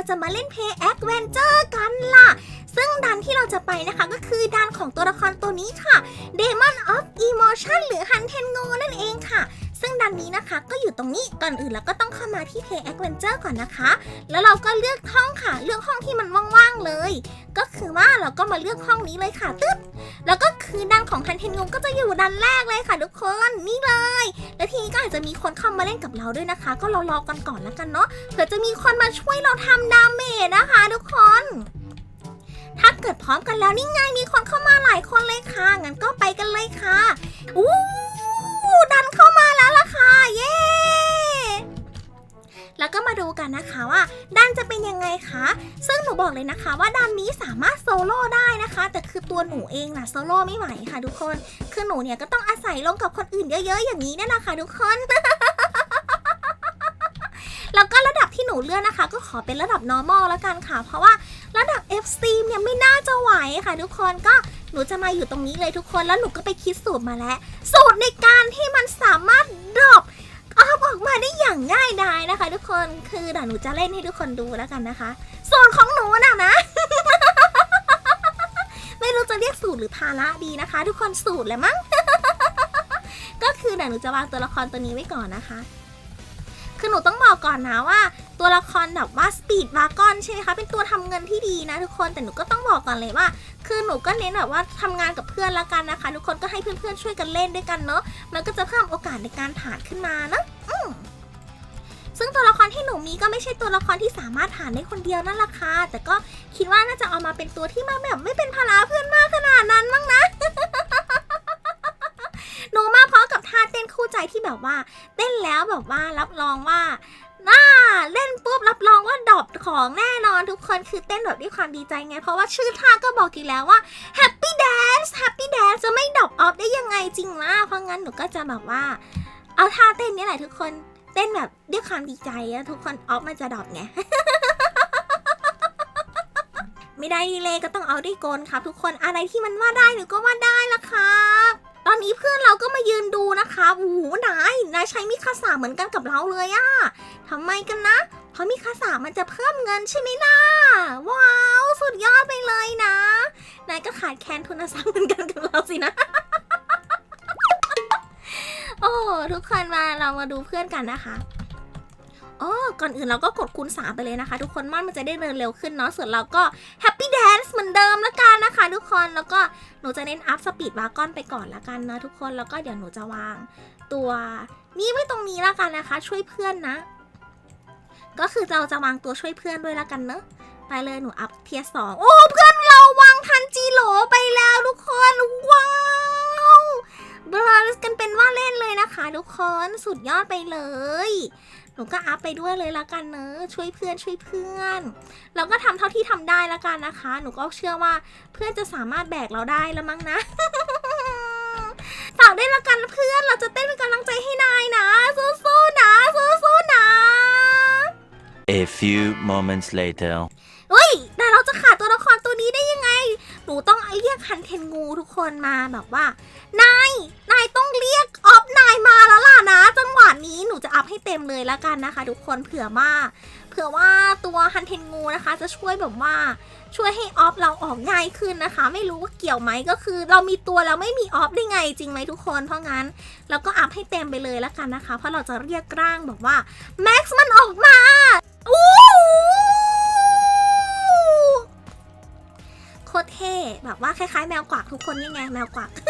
เราจะมาเล่นเพย์แอดเวนเจอร์กันล่ะ ซึ่งดันที่เราจะไปนะคะก็คือดันของตัวละครตัวนี้ค่ะ Demon of Emotion หรือ h u n t e n g o นะคะ ก็อยู่ตรงนี้ก่อนอื่นเราก็ต้องเข้ามาที่ Play Adventure ก่อนนะคะ แล้วเราก็เลือกห้องค่ะ เลือกห้องที่มันว่างๆเลย ก็คือว่าเราก็มาเลือกห้องนี้เลยค่ะตึ๊ดแล้วก็คือดันของ h u n t e n g o ก็จะอยู่ดันแรกเลยค่ะทุกคนนี่เลย และทีนี้ก็อาจจะมีคนเข้ามาเล่นกับเราด้วยนะคะ ก็รอรอกันก่อนแล้วกันเนาะเผื่อจะมีคนมาช่วยเราทำดาเมจนะคะ ทุกคน ถ้าเกิดพร้อมกันแล้วนี่ไงมีคนเข้ามาหลายคนเลยค่ะงั้นก็ไปกันเลยค่ะอู้ ค่ะเย้แล้วก็มาดูกันนะคะว่าดันจะเป็นยังไงคะซึ่งหนูบอกเลยนะคะ ว่าดันนี้สามารถโซโล่ได้นะคะ แต่คือตัวหนูเองน่ะโซโล่ไม่ไหวค่ะ ทุกคน คือหนูเนี่ยก็ต้องอาศัยลงกับคนอื่นเยอะ ๆ อย่างนี้นี่ยแหละค่ะทุกคนแล้วก็ระดับที่หนูเลือกนะคะ ก็ขอเป็นระดับ normal แล้วกันค่ะ เพราะว่าระดับ F c เนี่ยไม่น่าจะไหวค่ะ ทุกคนก็ หนูจะมาอยู่ตรงนี้เลยทุกคนแล้วหนูก็ไปคิดสูตรมาแล้ว สูตรในการที่มันสามารถดรอปออฟออกมาได้อย่างง่ายดายนะคะ ทุกคนคือเดี๋ยวหนูจะเล่นให้ทุกคนดูแล้วกันนะคะ สูตรของหนูน่ะนะ ไม่รู้จะเรียกสูตรหรือภาระดีนะคะ ทุกคนสูตรแหละมั้งก็คือเดี๋ยวหนูจะวางตัวละครตัวนี้ไว้ก่อนนะคะ คือหนูต้องบอกก่อนนะว่า ตัวละครแบบว่าสปีดวากอนใช่ไหมคะเป็นตัวทำเงินที่ดีนะทุกคนแต่หนูก็ต้องบอกก่อนเลยว่า คือหนูก็เน้นแบบว่าทำงานกับเพื่อนละกันนะคะ ทุกคนก็ให้เพื่อนๆช่วยกันเล่นด้วยกันเนาะมันก็จะเพิ่มโอกาสในการผ่านขึ้นมานะอืมซึ่งตัวละครที่หนูมีก็ไม่ใช่ตัวละครที่สามารถผ่านได้คนเดียวนั่นแหละค่ะ แต่ก็คิดว่าน่าจะเอามาเป็นตัวที่มาแบบไม่เป็นภาระเพื่อนมากขนาดนั้นมั้งนะ หนูมาพร้อมกับท่าเต้นคู่ใจที่แบบว่า แล้วแบบว่ารับรองว่าน่าเล่นปุ๊บรับรองว่าดรอปของแน่นอนทุกคนคือเต้นแบบด้วยความดีใจไง เพราะว่าชื่อท่าก็บอกอยู่แล้วว่า Happy Dance Happy Dance จะไม่ดรอปออฟได้ยังไงจริงวะเพราะงั้นหนูก็จะแบบว่า เอาท่าเต้นนี้แหละทุกคนเต้นแบบด้วยความดีใจอะทุกคนออฟมันจะดรอปไงไม่ได้เลยก็ต้องเอาด้วยกลครับ ทุกคนอะไรที่มันว่าได้หนูก็ว่าได้ละครับ ตอนนี้เพื่อนเราก็มายืนดูนะคะโอ้โหนายนายใช้มิคาสาเหมือนกันกับเราเลยอะทำไมกันนะ เพราะมิคาสามันจะเพิ่มเงินใช่ไหมนะว้าว สุดยอดไปเลยนะ นายก็ขาดแคลนทุนทรัพย์เหมือนกันกับเราสินะ โอ้ทุกคนมาเรามาดูเพื่อนกันนะคะ อ๋อก่อนอื่นเราก็กดคูณสามไปเลยนะคะ ทุกคนม่อนมันจะได้เดินเร็วขึ้นเนาะส่วนเราก็แฮปปี้แดนซ์เหมือนเดิมละกันนะคะ ทุกคนแล้วก็หนูจะเน้นอัพสปีดวากอนไปก่อนละกันนะทุกคนแล้วก็เดี๋ยวหนูจะวางตัวนี้ไว้ตรงนี้ละกันนะคะ ช่วยเพื่อนนะ ก็คือเราจะวางตัวช่วยเพื่อนด้วยละกันเนอะไปเลยหนูอัพเทียสองโอ้เพื่อนเราวางทันจีโหลไปแล้วทุกคนว้าวบราสกันเป็นว่าเล่นเลยนะคะ ทุกคนสุดยอดไปเลย นูก็อัพไปด้วยเลยละกันเนอะช่วยเพื่อนช่วยเพื่อน เราก็ทำเท่าที่ทำได้ละกันนะคะ หนูก็เชื่อว่าเพื่อนจะสามารถแบกเราได้แล้วมั้งนะฝากด้วยละกันเพื่อนเราจะเต้นเป็นกำลังใจให้นายนะสู้ๆนะสู้ๆนะ A few moments later. เฮ้ยแต่เราจะขาดตัวละครตัวนี้ได้ยังไง หนูต้องเรียกฮันเทนงูทุกคนมาแบบว่า นาย นายต้องเรียกออฟ นายมาแล้วล่ะนะ จังหวะนี้หนูจะอัพให้เต็มเลยละกันนะคะ ทุกคนเผื่อว่าเผื่อว่าตัวฮันเทนงูนะคะ จะช่วยแบบว่าช่วยให้ออฟเราออกง่ายขึ้นนะคะ ไม่รู้ว่าเกี่ยวไหมก็คือ เรามีตัวแล้วไม่มีออฟได้ไงจริงไหมทุกคนเพราะงั้นเราก็อัพให้เต็มไปเลยละกันนะคะ เพราะเราจะเรียกร่างแบบว่าแม็กซ์มันออกมาอู้โคตรเท่แบบว่าคล้ายๆ แมวกวักทุกคนนี่ไงแมวกวักเรียกว่าไฮด้า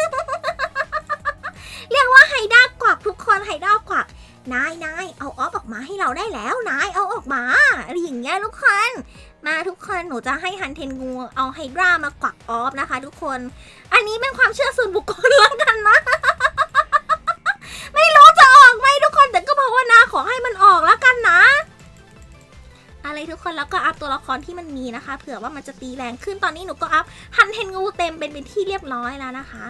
กวักทุกคนไฮด้ากวักนายนายเอาออฟออกมาให้เราได้แล้วนายเอาออกมาอะไรอย่างเงี้ยทุกคนมาทุกคนหนูจะให้ฮันเทนงูเอาไฮดรามากวักออฟนะคะ ทุกคน อันนี้เป็นความเชื่อส่วนบุคคลแล้วกันนะ ไม่รู้จะออกไหมทุกคนแต่ก็บอกว่านะขอให้มันออกแล้วกันนะ อะไรทุกคนแล้วก็อัพตัวละครที่มันมีนะคะ เผื่อว่ามันจะตีแรงขึ้นตอนนี้หนูก็อัพฮันเทนงูเต็มเป็นเป็นที่เรียบร้อยแล้วนะคะ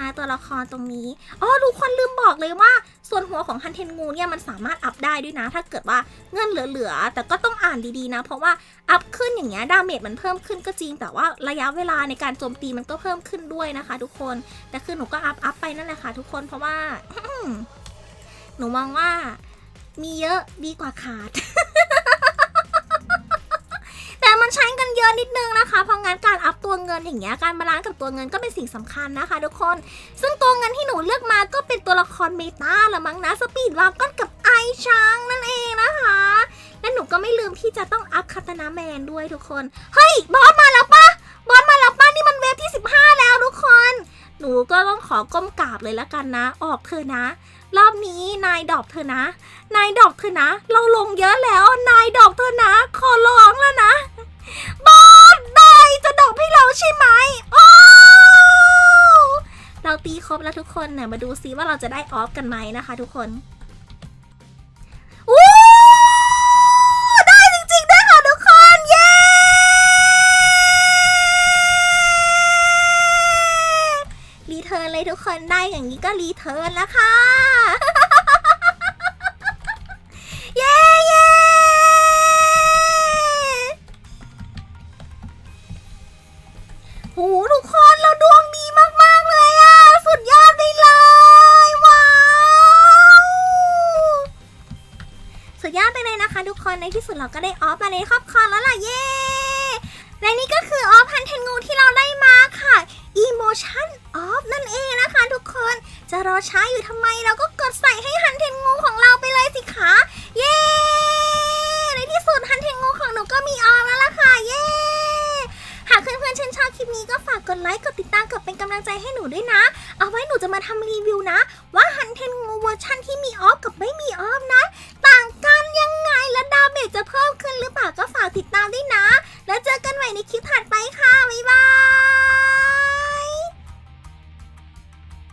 มาตัวละครตรงนี้อ๋อทุกคนลืมบอกเลยว่า ส่วนหัวของฮันเทนงูเนี่ยมันสามารถอัพได้ด้วยนะ ถ้าเกิดว่าเงื่อนเหลือๆ แต่ก็ต้องอ่านดีๆนะ เพราะว่าอัพขึ้นอย่างเงี้ยดาเมจมันเพิ่มขึ้นก็จริง แต่ว่าระยะเวลาในการโจมตีมันก็เพิ่มขึ้นด้วยนะคะ ทุกคน แต่คือหนูก็อัพอัพไปนั่นแหละค่ะ ทุกคน เพราะว่า หนูมองว่ามีเยอะดีกว่าขาด อะนิดนึงนะคะ เพราะงั้นการอัพตัวเงินอย่างเงี้ยการบาลานซ์กับตัวเงินก็เป็นสิ่งสำคัญนะคะ ทุกคน ซึ่งตัวเงินที่หนูเลือกมาก็เป็นตัวละครเมตาละมั้งนะสปีดวากอนกับไอช้างนั่นเองนะคะ และหนูก็ไม่ลืมที่จะต้องอัพคาตานาแมนด้วยทุกคน เฮ้ยบอสมาแล้วปะบอสมาแล้วปะนี่มันเวฟที่ 15 แล้วทุกคน หนูก็ต้องขอก้มกราบเลยละกันนะ ออกเธอนะรอบนี้นายดอกเธอนะ นายดอกเธอนะ เราลงเยอะแล้ว นายดอกเธอนะ ขอร้องแล้วนะ บอสนายจะดอกให้เราใช่ไหมโอ้เราตีครบแล้วทุกคนเนี่ยมาดูซิว่าเราจะได้ออฟกันไหมนะคะ ทุกคนอู้ได้จริงๆด้วยค่ะทุกคนเย้รีเทิร์นเลยทุกคนได้อย่างนี้ก็รีเทิร์นแล้วค่ะ คนในที่สุดเราก็ได้ออฟมาในครอบครัวแล้วล่ะเย้และนี่ก็คือออฟพันเทนงูที่เราได้มาค่ะ Emotion Off นั่นเองนะคะทุกคน จะรอช้าอยู่ทำไมเราก็กดใส่ให้ฮันเทนงูของเราไปเลยสิคะ เย้ ในที่สุดฮันเทนงูของหนูก็มีออฟแล้วล่ะค่ะ เย้ หากเพื่อนๆชื่นชอบคลิปนี้ก็ฝากกดไลค์ กดติดตาม กดเป็นกำลังใจให้หนูด้วยนะ เอาไว้หนูจะมาทำรีวิวนะ ว่าฮันเทนงูเวอร์ชันที่มีออฟกับไม่มีออฟนะ